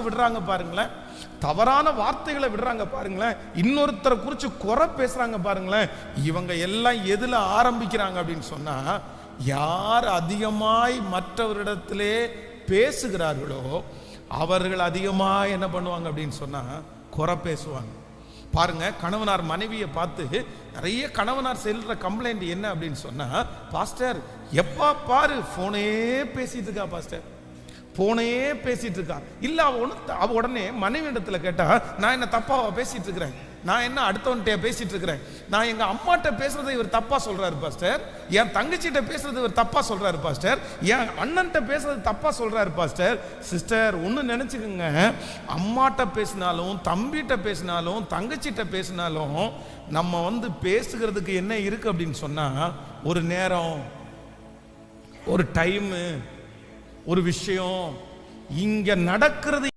விடுறாங்க பாருங்களேன். தவறான வார்த்தைகளை விடுறாங்க பாருங்களேன். இன்னொருத்தரை குறித்து குறை பேசுறாங்க பாருங்களேன். இவங்க எல்லாம் எதில் ஆரம்பிக்கிறாங்க அப்படின்னு சொன்னா யார் அதிகமாய் மற்றவரிடத்திலே பேசுகிறார்களோ அவர்கள் அதிகமாக என்ன பண்ணுவாங்க அப்படின்னு சொன்னால் குறை பேசுவாங்க. பாருங்க கணவனார் மனைவியை பார்த்து நிறைய கணவனார் செல்ற கம்ப்ளைண்ட் என்ன அப்படின்னு சொன்னா பாஸ்டர் எப்பா பாரு போனே பேசிட்டு இருக்கா பாஸ்டர். போனே பேசிட்டு இருக்கா இல்ல அவ ஒன்று அவ உடனே மனைவி இடத்துல கேட்டா நான் என்ன தப்பாவா பேசிட்டு இருக்கிறேன் நான் என்ன அடுத்தவன்கிட்ட பேசிட்டு இருக்கிறேன் நான் எங்க அம்மாட்ட பேசுறதை இவர் தப்பா சொல்றாரு பாஸ்டர். என் தங்கச்சிட்ட பேசுறது இவர் தப்பா சொல்றாரு பாஸ்டர். என் அண்ணன்ட்ட பேசுறது தப்பா சொல்றாரு பாஸ்டர். சிஸ்டர் ஒன்று நினைச்சுக்கோங்க. அம்மாட்ட பேசினாலும் தம்பிகிட்ட பேசினாலும் தங்கச்சிட்ட பேசினாலும் நம்ம வந்து பேசுகிறதுக்கு என்ன இருக்கு அப்படின்னு சொன்னா ஒரு நேரம் ஒரு டைமு ஒரு விஷயம். இங்க நடக்கிறது